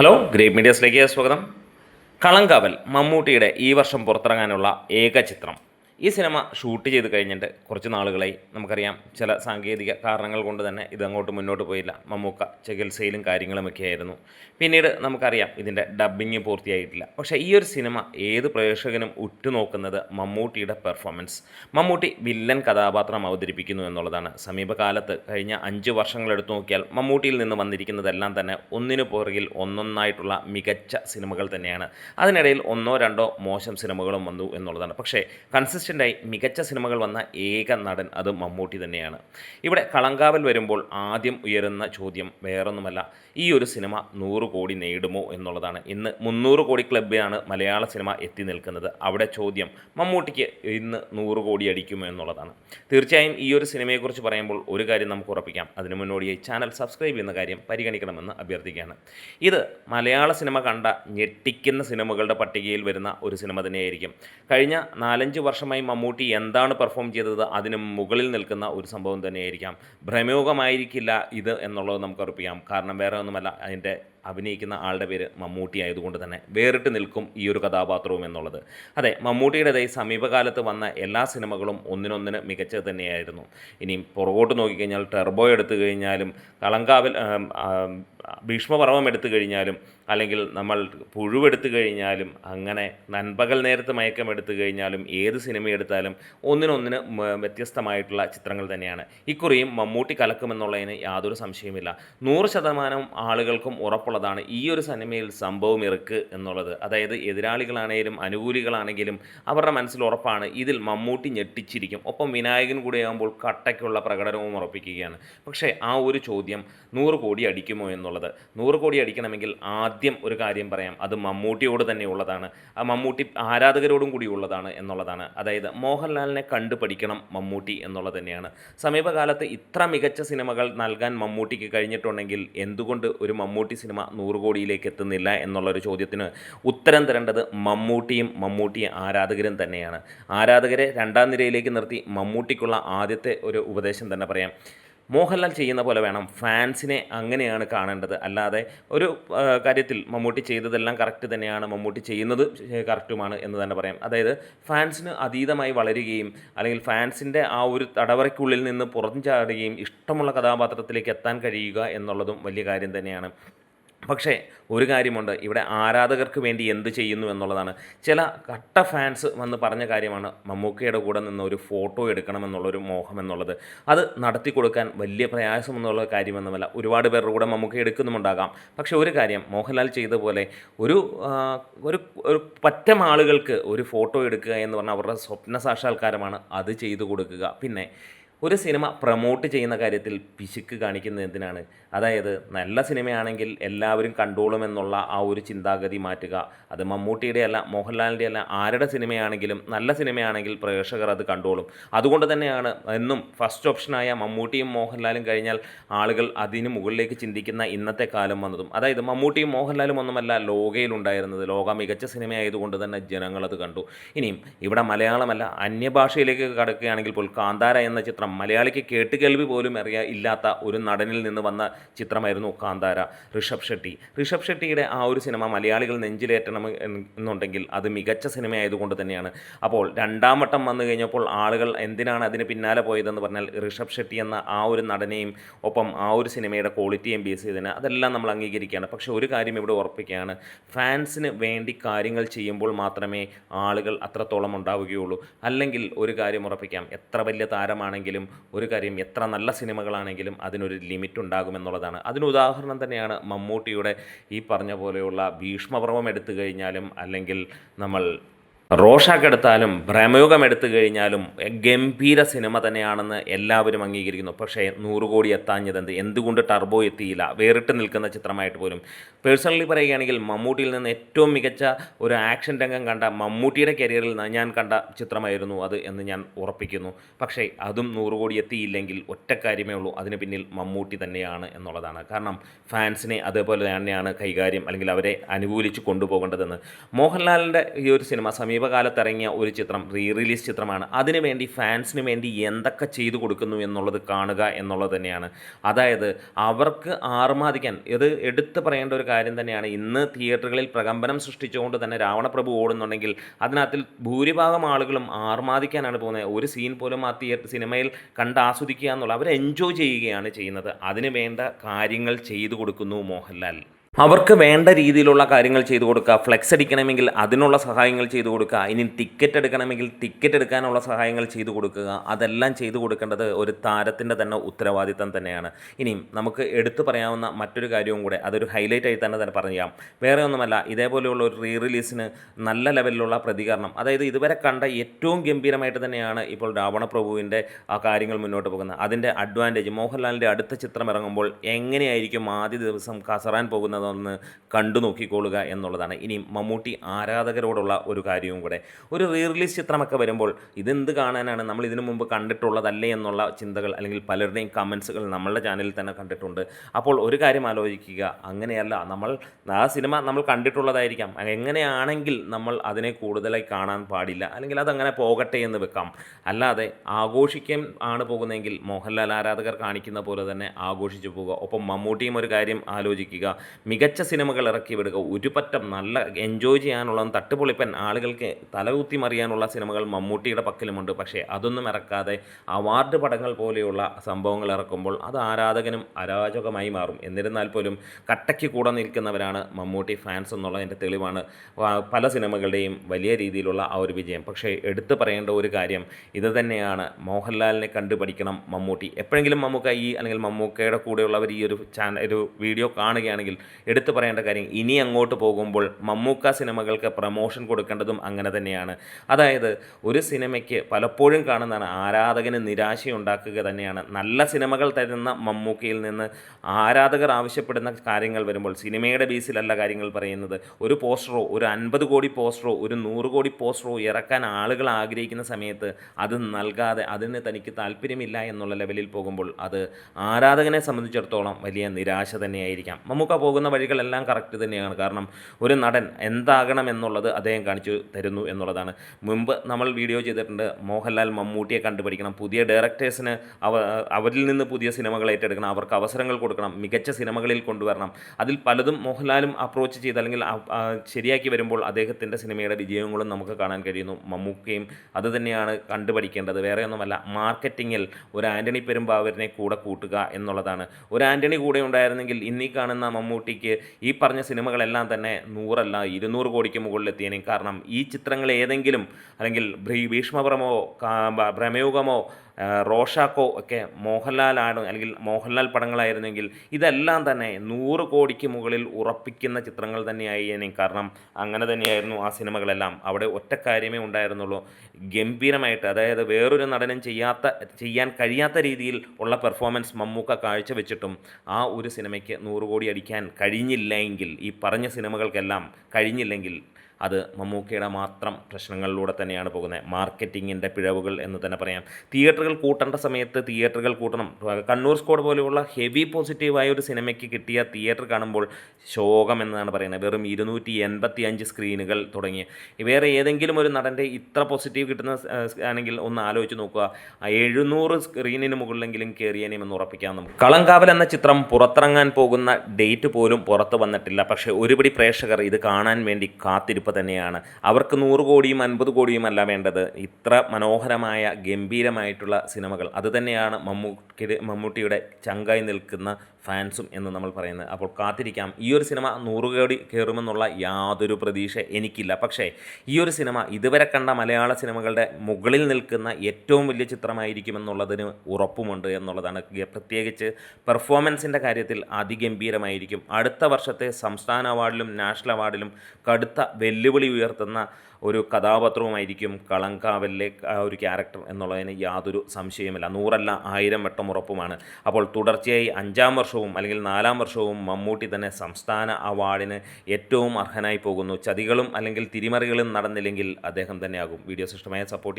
Hello great മീഡിയസിലേക്ക് സ്വാഗതം. കളങ്കാവൽ മമ്മൂട്ടിയുടെ ഈ വർഷം പുറത്തിറങ്ങാനുള്ള ഏക ചിത്രം. ഈ സിനിമ ഷൂട്ട് ചെയ്ത് കഴിഞ്ഞിട്ട് കുറച്ച് നാളുകളായി. നമുക്കറിയാം ചില സാങ്കേതിക കാരണങ്ങൾ കൊണ്ട് തന്നെ ഇത് അങ്ങോട്ട് മുന്നോട്ട് പോയില്ല. മമ്മൂക്ക ചികിത്സയിലും കാര്യങ്ങളുമൊക്കെ ആയിരുന്നു. പിന്നീട് നമുക്കറിയാം ഇതിന്റെ ഡബ്ബിങ് പൂർത്തിയായിട്ടില്ല. പക്ഷേ ഈ ഒരു സിനിമ ഏത് പ്രേക്ഷകനും ഉറ്റുനോക്കുന്നത് മമ്മൂട്ടിയുടെ പെർഫോമൻസ് മമ്മൂട്ടി വില്ലൻ കഥാപാത്രം അവതരിപ്പിക്കുന്നു എന്നുള്ളതാണ്. സമീപകാലത്ത് കഴിഞ്ഞ അഞ്ച് വർഷങ്ങളെടുത്തു നോക്കിയാൽ മമ്മൂട്ടിയിൽ നിന്ന് വന്നിരിക്കുന്നതെല്ലാം തന്നെ ഒന്നിനു പുറകിൽ ഒന്നൊന്നായിട്ടുള്ള മികച്ച സിനിമകൾ തന്നെയാണ്. അതിനിടയിൽ ഒന്നോ രണ്ടോ മോശം സിനിമകളും വന്നു എന്നുള്ളതാണ്. പക്ഷേ കൺസിസ്റ്റന്റായി മികച്ച സിനിമകൾ വന്ന ഏക നടൻ അത് മമ്മൂട്ടി തന്നെയാണ്. ഇവിടെ കളങ്കാവൽ വരുമ്പോൾ ആദ്യം ഉയരുന്ന ചോദ്യം വേറൊന്നുമല്ല ഈ ഒരു സിനിമ നൂറ് കോടി നേടുമോ എന്നുള്ളതാണ്. ഇന്ന് മുന്നൂറ് കോടി ക്ലബിലാണ് മലയാള സിനിമ എത്തി നിൽക്കുന്നത്. അവിടെ ചോദ്യം മമ്മൂട്ടിക്ക് ഇന്ന് നൂറ് കോടി അടിക്കുമോ എന്നുള്ളതാണ്. തീർച്ചയായും ഈ ഒരു സിനിമയെക്കുറിച്ച് പറയുമ്പോൾ ഒരു കാര്യം നമുക്ക് ഉറപ്പിക്കാം. അതിനു മുന്നോടിയായി ചാനൽ സബ്സ്ക്രൈബ് ചെയ്യുന്ന കാര്യം പരിഗണിക്കണമെന്ന് അഭ്യർത്ഥിക്കുകയാണ്. ഇത് മലയാള സിനിമ കണ്ട ഞെട്ടിക്കുന്ന സിനിമകളുടെ പട്ടികയിൽ വരുന്ന ഒരു സിനിമ തന്നെയായിരിക്കും. കഴിഞ്ഞ നാലഞ്ച് വർഷമായി മമ്മൂട്ടി എന്താണ് പെർഫോം ചെയ്തത് അതിന് മുകളിൽ നിൽക്കുന്ന ഒരു സംഭവം തന്നെയായിരിക്കാം. ഭ്രമയോഗമായിരിക്കില്ല ഇത് എന്നുള്ളത് നമുക്ക് ഉറപ്പിക്കാം കാരണം വേറെ ഒന്നുമല്ല അതിന്റെ അഭിനയിക്കുന്ന ആളുടെ പേര് മമ്മൂട്ടി ആയതുകൊണ്ട് തന്നെ വേറിട്ട് നിൽക്കും ഈ ഒരു കഥാപാത്രവും എന്നുള്ളത്. അതെ മമ്മൂട്ടിയുടേതായി സമീപകാലത്ത് വന്ന എല്ലാ സിനിമകളും ഒന്നിനൊന്നിന് മികച്ചത് തന്നെയായിരുന്നു. ഇനിയും പുറകോട്ട് നോക്കിക്കഴിഞ്ഞാൽ ടെർബോ എടുത്തു കഴിഞ്ഞാലും കളങ്കാവിൽ ഭീഷ്മപർവം എടുത്തു കഴിഞ്ഞാലും അല്ലെങ്കിൽ നമ്മൾ പുഴുവെടുത്തു കഴിഞ്ഞാലും അങ്ങനെ നൻപകൽ നേരത്ത് മയക്കം എടുത്തു കഴിഞ്ഞാലും ഏത് സിനിമ എടുത്താലും ഒന്നിനൊന്നിന് വ്യത്യസ്തമായിട്ടുള്ള ചിത്രങ്ങൾ തന്നെയാണ്. ഇക്കുറിയും മമ്മൂട്ടി കലക്കുമെന്നുള്ളതിന് യാതൊരു സംശയമില്ല നൂറ് ശതമാനം ആളുകൾക്കും ഉറപ്പുള്ളതാണ് ഈ ഒരു സിനിമയിൽ സംഭവം ഇറക്ക് എന്നുള്ളത്. അതായത് എതിരാളികളാണെങ്കിലും അനുകൂലികളാണെങ്കിലും അവരുടെ മനസ്സിൽ ഉറപ്പാണ് ഇതിൽ മമ്മൂട്ടി ഞെട്ടിച്ചിരിക്കും. ഒപ്പം വിനായകൻ കൂടെയാകുമ്പോൾ കട്ടയ്ക്കുള്ള പ്രകടനവും ഉറപ്പിക്കുകയാണ്. പക്ഷേ ആ ഒരു ചോദ്യം നൂറ് കോടി അടിക്കുമോ എന്നുള്ളത്? നൂറ് കോടി അടിക്കണമെങ്കിൽ ആദ്യം ഒരു കാര്യം പറയാം. അത് മമ്മൂട്ടിയോട് തന്നെ ഉള്ളതാണ്. ആ മമ്മൂട്ടി ആരാധകരോടും കൂടി ഉള്ളതാണ് എന്നുള്ളതാണ്. അതായത് മോഹൻലാലിനെ കണ്ടു പഠിക്കണം മമ്മൂട്ടി എന്നുള്ളത് തന്നെയാണ്. സമീപകാലത്ത് ഇത്ര മികച്ച സിനിമകൾ നൽകാൻ മമ്മൂട്ടിക്ക് കഴിഞ്ഞിട്ടുണ്ടെങ്കിൽ എന്തുകൊണ്ട് ഒരു മമ്മൂട്ടി സിനിമ നൂറ് കോടിയിലേക്ക് എത്തുന്നില്ല എന്നുള്ളൊരു ചോദ്യത്തിന് ഉത്തരം തരേണ്ടത് മമ്മൂട്ടിയും മമ്മൂട്ടി ആരാധകരും തന്നെയാണ്. ആരാധകരെ രണ്ടാം നിരയിലേക്ക് നിർത്തി മമ്മൂട്ടിക്കുള്ള ആദ്യത്തെ ഒരു ഉപദേശം തന്നെ പറയാം. മോഹൻലാൽ ചെയ്യുന്ന പോലെ വേണം ഫാൻസിനെ അങ്ങനെയാണ് കാണേണ്ടത്. അല്ലാതെ ഒരു കാര്യത്തിൽ മമ്മൂട്ടി ചെയ്തതെല്ലാം കറക്റ്റ് തന്നെയാണ് മമ്മൂട്ടി ചെയ്യുന്നത് കറക്റ്റുമാണ് എന്ന് തന്നെ പറയാം. അതായത് ഫാൻസിന് അതീതമായി വളരുകയും അല്ലെങ്കിൽ ഫാൻസിന്റെ ആ ഒരു തടവറയ്ക്കുള്ളിൽ നിന്ന് പുറം ചാടുകയും ഇഷ്ടമുള്ള കഥാപാത്രത്തിലേക്ക് എത്താൻ കഴിയുക എന്നുള്ളതും വലിയ കാര്യം തന്നെയാണ്. പക്ഷേ ഒരു കാര്യമുണ്ട്. ഇവിടെ ആരാധകർക്ക് വേണ്ടി എന്ത് ചെയ്യുന്നു എന്നുള്ളതാണ്. ചില കട്ട ഫാൻസ് വന്ന് പറഞ്ഞ കാര്യമാണ് മമ്മൂക്കയുടെ കൂടെ നിന്ന് ഒരു ഫോട്ടോ എടുക്കണമെന്നുള്ളൊരു മോഹം എന്നുള്ളത്. അത് നടത്തി കൊടുക്കാൻ വലിയ പ്രയാസമെന്നുള്ള കാര്യമൊന്നുമല്ല. ഒരുപാട് പേരുടെ കൂടെ മമ്മൂക്ക എടുക്കുന്നുമുണ്ടാകാം. പക്ഷേ ഒരു കാര്യം മോഹൻലാൽ ചെയ്ത പോലെ ഒരു ഒരു ഒരു പറ്റം ആളുകൾക്ക് ഒരു ഫോട്ടോ എടുക്കുക എന്ന് പറഞ്ഞാൽ അവരുടെ സ്വപ്ന സാക്ഷാത്കാരമാണ് അത് ചെയ്തു കൊടുക്കുക. പിന്നെ ഒരു സിനിമ പ്രൊമോട്ട് ചെയ്യുന്ന കാര്യത്തിൽ പിശുക്ക് കാണിക്കുന്നത് എന്തിനാണ്? അതായത് നല്ല സിനിമയാണെങ്കിൽ എല്ലാവരും കണ്ടോളും എന്നുള്ള ആ ഒരു ചിന്താഗതി മാറ്റുക. അത് മമ്മൂട്ടിയുടെ അല്ല മോഹൻലാലിന്റെ അല്ല ആരുടെ സിനിമയാണെങ്കിലും നല്ല സിനിമയാണെങ്കിൽ പ്രേക്ഷകർ അത് കണ്ടോളും. അതുകൊണ്ട് തന്നെയാണ് എന്നും ഫസ്റ്റ് ഓപ്ഷനായ മമ്മൂട്ടിയും മോഹൻലാലും കഴിഞ്ഞാൽ ആളുകൾ അതിന് മുകളിലേക്ക് ചിന്തിക്കുന്ന ഇന്നത്തെ കാലം വന്നതും. അതായത് മമ്മൂട്ടിയും മോഹൻലാലും ഒന്നുമല്ല ലോകയിലുണ്ടായിരുന്നത്. ലോക മികച്ച സിനിമയായതുകൊണ്ട് തന്നെ ജനങ്ങളത് കണ്ടു. ഇനിയും ഇവിടെ മലയാളമല്ല അന്യഭാഷയിലേക്ക് കടക്കുകയാണെങ്കിൽ പോലും കാന്താര എന്ന ചിത്രം മലയാളിക്ക് കേട്ട് കേൾവി പോലും അറിയാ ഇല്ലാത്ത ഒരു നടനിൽ നിന്ന് വന്ന ചിത്രമായിരുന്നു കാന്താര ഋഷഭ് ഷെട്ടി. ഋഷഭ് ഷെട്ടിയുടെ ആ ഒരു സിനിമ മലയാളികൾ നെഞ്ചിലേറ്റണം എന്ന് എന്നുണ്ടെങ്കിൽ അത് മികച്ച സിനിമയായതുകൊണ്ട് തന്നെയാണ്. അപ്പോൾ രണ്ടാം വട്ടം വന്നു കഴിഞ്ഞപ്പോൾ ആളുകൾ എന്തിനാണ് അതിന് പിന്നാലെ പോയതെന്ന് പറഞ്ഞാൽ ഋഷഭ് ഷെട്ടി എന്ന ആ ഒരു നടനെയും ഒപ്പം ആ ഒരു സിനിമയുടെ ക്വാളിറ്റിയും ബേസ് ചെയ്തതിന് അതെല്ലാം നമ്മൾ അംഗീകരിക്കുകയാണ്. പക്ഷേ ഒരു കാര്യം ഇവിടെ ഉറപ്പിക്കുകയാണ്. ഫാൻസിന് വേണ്ടി കാര്യങ്ങൾ ചെയ്യുമ്പോൾ മാത്രമേ ആളുകൾ അത്രത്തോളം ഉണ്ടാവുകയുള്ളൂ. അല്ലെങ്കിൽ ഒരു കാര്യം ഉറപ്പിക്കാം. എത്ര വലിയ താരമാണെങ്കിലും ഒരു കാര്യം എത്ര നല്ല സിനിമകളാണെങ്കിലും അതിനൊരു ലിമിറ്റ് ഉണ്ടാകുമെന്നുള്ളതാണ്. അതിന് ഉദാഹരണം തന്നെയാണ് മമ്മൂട്ടിയുടെ ഈ പറഞ്ഞ പോലെയുള്ള ഭീഷ്മപർവം എടുത്തു കഴിഞ്ഞാലും അല്ലെങ്കിൽ നമ്മൾ റോഷാക്ക് എടുത്താലും ഭ്രമയുഗം എടുത്തു കഴിഞ്ഞാലും ഗംഭീര സിനിമ തന്നെയാണെന്ന് എല്ലാവരും അംഗീകരിക്കുന്നു. പക്ഷേ നൂറ് കോടി എത്താഞ്ഞത് എന്ത് എന്തുകൊണ്ട് ടർബോ എത്തിയില്ല? വേറിട്ട് നിൽക്കുന്ന ചിത്രമായിട്ട് പോലും. പേഴ്സണലി പറയുകയാണെങ്കിൽ മമ്മൂട്ടിയിൽ നിന്ന് ഏറ്റവും മികച്ച ഒരു ആക്ഷൻ രംഗം കണ്ട മമ്മൂട്ടിയുടെ കരിയറിൽ നിന്ന് ഞാൻ കണ്ട ചിത്രമായിരുന്നു അത് എന്ന് ഞാൻ ഉറപ്പിക്കുന്നു. പക്ഷേ അതും നൂറ് കോടി എത്തിയില്ലെങ്കിൽ ഒറ്റ കാര്യമേ ഉള്ളൂ. അതിന് പിന്നിൽ മമ്മൂട്ടി തന്നെയാണ് എന്നുള്ളതാണ്. കാരണം ഫാൻസിനെ അതേപോലെ തന്നെയാണ് കൈകാര്യം അല്ലെങ്കിൽ അവരെ അനുകൂലിച്ച് കൊണ്ടുപോകേണ്ടതെന്ന്. മോഹൻലാലിന്റെ ഈ ഒരു സിനിമ സമീപ സമീപകാലത്ത് ഇറങ്ങിയ ഒരു ചിത്രം റീ റിലീസ് ചിത്രമാണ്. അതിനുവേണ്ടി ഫാൻസിന് വേണ്ടി എന്തൊക്കെ ചെയ്തു കൊടുക്കുന്നു എന്നുള്ളത് കാണുക എന്നുള്ളത് തന്നെയാണ്. അതായത് അവർക്ക് ആർമാദിക്കാൻ ഇത് എടുത്തു പറയേണ്ട ഒരു കാര്യം തന്നെയാണ്. ഇന്ന് തിയേറ്ററുകളിൽ പ്രകമ്പനം സൃഷ്ടിച്ചുകൊണ്ട് തന്നെ രാവണപ്രഭു ഓടുന്നുണ്ടെങ്കിൽ അതിനകത്തിൽ ഭൂരിഭാഗം ആളുകളും ആർമാദിക്കാനാണ് പോകുന്നത്. ഒരു സീൻ പോലും ആ തിയേറ്റർ സിനിമയിൽ കണ്ട് ആസ്വദിക്കുക എന്നുള്ള അവർ എൻജോയ് ചെയ്യുകയാണ് ചെയ്യുന്നത്. അതിനുവേണ്ട കാര്യങ്ങൾ ചെയ്തു കൊടുക്കുന്നു മോഹൻലാൽ. അവർക്ക് വേണ്ട രീതിയിലുള്ള കാര്യങ്ങൾ ചെയ്തു കൊടുക്കുക. ഫ്ലെക്സ് അടിക്കണമെങ്കിൽ അതിനുള്ള സഹായങ്ങൾ ചെയ്തു കൊടുക്കുക. ഇനി ടിക്കറ്റ് എടുക്കണമെങ്കിൽ ടിക്കറ്റ് എടുക്കാനുള്ള സഹായങ്ങൾ ചെയ്തു കൊടുക്കുക. അതെല്ലാം ചെയ്തു കൊടുക്കേണ്ടത് ഒരു താരത്തിന്റെ തന്നെ ഉത്തരവാദിത്തം തന്നെയാണ്. ഇനിയും നമുക്ക് എടുത്തു പറയാവുന്ന മറ്റൊരു കാര്യവും കൂടെ അതൊരു ഹൈലൈറ്റ് ആയി തന്നെ തന്നെ പറയാം വേറെ ഒന്നുമല്ല ഇതേപോലെയുള്ള ഒരു റീ റിലീസിന് നല്ല ലെവലിലുള്ള പ്രതികരണം. അതായത് ഇതുവരെ കണ്ട ഏറ്റവും ഗംഭീരമായിട്ട് തന്നെയാണ് ഇപ്പോൾ രാവണപ്രഭുവിന്റെ ആ കാര്യങ്ങൾ മുന്നോട്ട് പോകുന്നത്. അതിന്റെ അഡ്വാന്റേജ് മോഹൻലാലിന്റെ അടുത്ത ചിത്രം ഇറങ്ങുമ്പോൾ എങ്ങനെയായിരിക്കും ആദ്യ ദിവസം കസറാൻ പോകുന്നതെന്ന് കണ്ടു നോക്കിക്കൊള്ളുക എന്നുള്ളതാണ്. ഇനി മമ്മൂട്ടി ആരാധകരോടുള്ള ഒരു കാര്യവും കൂടെ. ഒരു റീ റിലീസ് ചിത്രമൊക്കെ വരുമ്പോൾ ഇതെന്ത് കാണാനാണ്? നമ്മൾ ഇതിനു മുമ്പ് കണ്ടിട്ടുള്ളതല്ലേ എന്നുള്ള ചിന്തകൾ അല്ലെങ്കിൽ പലരുടെയും കമൻസുകൾ നമ്മളുടെ ചാനലിൽ തന്നെ കണ്ടിട്ടുണ്ട്. അപ്പോൾ ഒരു കാര്യം ആലോചിക്കുക. അങ്ങനെയല്ല നമ്മൾ ആ സിനിമ നമ്മൾ കണ്ടിട്ടുള്ളതായിരിക്കാം. എങ്ങനെയാണെങ്കിൽ നമ്മൾ അതിനെ കൂടുതലായി കാണാൻ പാടില്ല. അല്ലെങ്കിൽ അതങ്ങനെ പോകട്ടെ എന്ന് വെക്കാം. അല്ലാതെ ആഘോഷിക്കാൻ ആണ് പോകുന്നതെങ്കിൽ മോഹൻലാൽ ആരാധകർ കാണിക്കുന്ന പോലെ തന്നെ ആഘോഷിച്ചു പോവുക. ഒപ്പം മമ്മൂട്ടിയും ഒരു കാര്യം ആലോചിക്കുക. മികച്ച സിനിമകൾ ഇറക്കി വിടുക ഒരു പറ്റം നല്ല എൻജോയ് ചെയ്യാനുള്ള തട്ടുപൊളിപ്പൻ ആളുകൾക്ക് തലകുത്തി മറിയാനുള്ള സിനിമകൾ മമ്മൂട്ടിയുടെ പക്കലുമുണ്ട്. പക്ഷേ അതൊന്നും ഇറക്കാതെ അവാർഡ് പടങ്ങൾ പോലെയുള്ള സംഭവങ്ങൾ ഇറക്കുമ്പോൾ അത് ആരാധകനും അരാജകമായി മാറും. എന്നിരുന്നാൽ പോലും കട്ടയ്ക്ക് കൂടെ നിൽക്കുന്നവരാണ് മമ്മൂട്ടി ഫാൻസ് എന്നുള്ളതിന്റെ തെളിവാണ്. പല സിനിമകളുടെയും വലിയ രീതിയിലുള്ള ആ ഒരു വിജയം. പക്ഷേ എടുത്തു പറയേണ്ട ഒരു കാര്യം ഇത് തന്നെയാണ്. മോഹൻലാലിനെ കണ്ടുപഠിക്കണം മമ്മൂട്ടി. എപ്പോഴെങ്കിലും മമ്മൂക്ക ഈ അല്ലെങ്കിൽ മമ്മൂക്കയുടെ കൂടെയുള്ളവർ ഈ ഒരു ചാനൽ ഒരു വീഡിയോ കാണുകയാണെങ്കിൽ എടുത്തു പറയേണ്ട കാര്യം ഇനി അങ്ങോട്ട് പോകുമ്പോൾ മമ്മൂക്ക സിനിമകൾക്ക് പ്രമോഷൻ കൊടുക്കേണ്ടതും അങ്ങനെ തന്നെയാണ്. അതായത് ഒരു സിനിമയ്ക്ക് പലപ്പോഴും കാണുന്നതാണ് ആരാധകന് നിരാശയുണ്ടാക്കുക തന്നെയാണ്. നല്ല സിനിമകൾ തരുന്ന മമ്മൂക്കയിൽ നിന്ന് ആരാധകർ ആവശ്യപ്പെടുന്ന കാര്യങ്ങൾ വരുമ്പോൾ സിനിമയുടെ ബേസിലല്ല കാര്യങ്ങൾ പറയുന്നത്. ഒരു പോസ്റ്ററോ ഒരു അൻപത് കോടി പോസ്റ്ററോ ഒരു നൂറ് കോടി പോസ്റ്ററോ ഇറക്കാൻ ആളുകൾ ആഗ്രഹിക്കുന്ന സമയത്ത് അത് നൽകാതെ അതിന് തനിക്ക് താല്പര്യമില്ല എന്നുള്ള ലെവലിൽ പോകുമ്പോൾ അത് ആരാധകനെ സംബന്ധിച്ചിടത്തോളം വലിയ നിരാശ തന്നെയായിരിക്കാം. മമ്മൂക്ക പോകുന്ന വഴികളെല്ലാം കറക്റ്റ് തന്നെയാണ്. കാരണം ഒരു നടൻ എന്താകണം എന്നുള്ളത് അദ്ദേഹം കാണിച്ചു തരുന്നു എന്നുള്ളതാണ്. മുമ്പ് നമ്മൾ വീഡിയോ ചെയ്തിട്ടുണ്ട്. മോഹൻലാൽ മമ്മൂട്ടിയെ കണ്ടുപിടിക്കണം. പുതിയ ഡയറക്ടേഴ്സിന് അവ അവരിൽ നിന്ന് പുതിയ സിനിമകൾ ഏറ്റെടുക്കണം. അവർക്ക് അവസരങ്ങൾ കൊടുക്കണം. മികച്ച സിനിമകളിൽ കൊണ്ടുവരണം. അതിൽ പലതും മോഹൻലാലും അപ്രോച്ച് ചെയ്ത് അല്ലെങ്കിൽ ശരിയാക്കി വരുമ്പോൾ അദ്ദേഹത്തിന്റെ സിനിമയുടെ വിജയങ്ങളും നമുക്ക് കാണാൻ കഴിയുന്നു. മമ്മൂക്കയും അതുതന്നെയാണ് കണ്ടുപഠിക്കേണ്ടത്. വേറെ ഒന്നുമല്ല മാർക്കറ്റിങ്ങിൽ ഒരു ആന്റണി പെരുമ്പാവൂരിനെ കൂടെ കൂട്ടുക എന്നുള്ളതാണ്. ഒരു ആന്റണി കൂടെ ഉണ്ടായിരുന്നെങ്കിൽ ഇന്നീ കാണുന്ന മമ്മൂട്ടിക്ക് ഈ പറഞ്ഞ സിനിമകളെല്ലാം തന്നെ നൂറല്ല ഇരുന്നൂറ് കോടിക്ക് മുകളിലെത്തിയേനെ. കാരണം ഈ ചിത്രങ്ങൾ ഏതെങ്കിലും അല്ലെങ്കിൽ ഭീഷ്മപ്രമോ ഭ്രമയുഗമോ റോഷാക്കോ ഒക്കെ മോഹൻലാലാണ് അല്ലെങ്കിൽ മോഹൻലാൽ പടങ്ങളായിരുന്നെങ്കിൽ ഇതെല്ലാം തന്നെ നൂറ് കോടിക്ക് മുകളിൽ ഉറപ്പിക്കുന്ന ചിത്രങ്ങൾ തന്നെയായി തന്നെയായേനെ. കാരണം അങ്ങനെ തന്നെയായിരുന്നു ആ സിനിമകളെല്ലാം. അവിടെ ഒറ്റ കാര്യമേ ഉണ്ടായിരുന്നുള്ളൂ. ഗംഭീരമായിട്ട് അതായത് വേറൊരു നടനും ചെയ്യാത്ത ചെയ്യാൻ കഴിയാത്ത രീതിയിൽ ഉള്ള പെർഫോമൻസ് മമ്മൂക്ക കാഴ്ചവെച്ചിട്ടും ആ ഒരു സിനിമയ്ക്ക് നൂറ് കോടി അടിക്കാൻ കഴിഞ്ഞില്ലെങ്കിൽ ഈ പറഞ്ഞ സിനിമകൾക്കെല്ലാം കഴിഞ്ഞില്ലെങ്കിൽ അത് മമ്മൂക്കയുടെ മാത്രം പ്രശ്നങ്ങളിലൂടെ തന്നെയാണ് പോകുന്നത്. മാർക്കറ്റിങ്ങിന്റെ പിഴവുകൾ എന്ന് തന്നെ പറയാം. തിയേറ്ററുകൾ കൂട്ടേണ്ട സമയത്ത് തിയേറ്ററുകൾ കൂട്ടണം. കണ്ണൂർ സ്കോഡ് പോലെയുള്ള ഹെവി പോസിറ്റീവായ ഒരു സിനിമയ്ക്ക് കിട്ടിയ തിയേറ്റർ കാണുമ്പോൾ ശോകം എന്നാണ് പറയുന്നത്. വെറും ഇരുന്നൂറ്റി എൺപത്തി അഞ്ച് സ്ക്രീനുകൾ തുടങ്ങി. വേറെ ഏതെങ്കിലും ഒരു നടന്റെ ഇത്ര പോസിറ്റീവ് കിട്ടുന്ന ആണെങ്കിൽ ഒന്ന് ആലോചിച്ച് നോക്കുക. എഴുന്നൂറ് സ്ക്രീനിന് മുകളിലെങ്കിലും കയറിയനെയും എന്ന് ഉറപ്പിക്കാം നമുക്ക്. കളങ്കാവൽ എന്ന ചിത്രം പുറത്തിറങ്ങാൻ പോകുന്ന ഡേറ്റ് പോലും പുറത്ത് വന്നിട്ടില്ല. പക്ഷേ ഒരുപടി പ്രേക്ഷകർ ഇത് കാണാൻ വേണ്ടി കാത്തിരിപ്പ് തന്നെയാണ്. അവർക്ക് നൂറ് കോടിയും അൻപത് കോടിയും അല്ല വേണ്ടത്. ഇത്ര മനോഹരമായ ഗംഭീരമായിട്ടുള്ള സിനിമകൾ. അതുതന്നെയാണ് മമ്മൂട്ടി മമ്മൂട്ടിയുടെ ചങ്കായി നിൽക്കുന്ന ഫാൻസും എന്ന് നമ്മൾ പറയുന്നത്. അപ്പോൾ കാത്തിരിക്കാം. ഈ ഒരു സിനിമ നൂറ് കോടി കയറുമെന്നുള്ള യാതൊരു പ്രതീക്ഷ എനിക്കില്ല. പക്ഷേ ഈ ഒരു സിനിമ ഇതുവരെ കണ്ട മലയാള സിനിമകളുടെ മുകളിൽ നിൽക്കുന്ന ഏറ്റവും വലിയ ചിത്രമായിരിക്കുമെന്നുള്ളതിന് ഉറപ്പുമുണ്ട് എന്നുള്ളതാണ്. പ്രത്യേകിച്ച് പെർഫോമൻസിന്റെ കാര്യത്തിൽ അതിഗംഭീരമായിരിക്കും. അടുത്ത വർഷത്തെ സംസ്ഥാന അവാർഡിലും നാഷണൽ അവാർഡിലും കടുത്ത വെല്ലുവിളി ഉയർത്തുന്ന ഒരു കഥാപാത്രവുമായിരിക്കും കളങ്കാവലിലെ ഒരു ക്യാരക്ടർ എന്നുള്ളതിന് യാതൊരു സംശയമില്ല നൂറല്ല ആയിരം വട്ടം ഉറപ്പുമാണ്. അപ്പോൾ തുടർച്ചയായി അഞ്ചാം വർഷവും അല്ലെങ്കിൽ നാലാം വർഷവും മമ്മൂട്ടി തന്നെ സംസ്ഥാന അവാർഡിന് ഏറ്റവും അർഹനായി പോകുന്നു. ചതികളും അല്ലെങ്കിൽ തിരിമറികളും നടന്നില്ലെങ്കിൽ അദ്ദേഹം തന്നെയാകും. Video സിസ്റ്റമായ support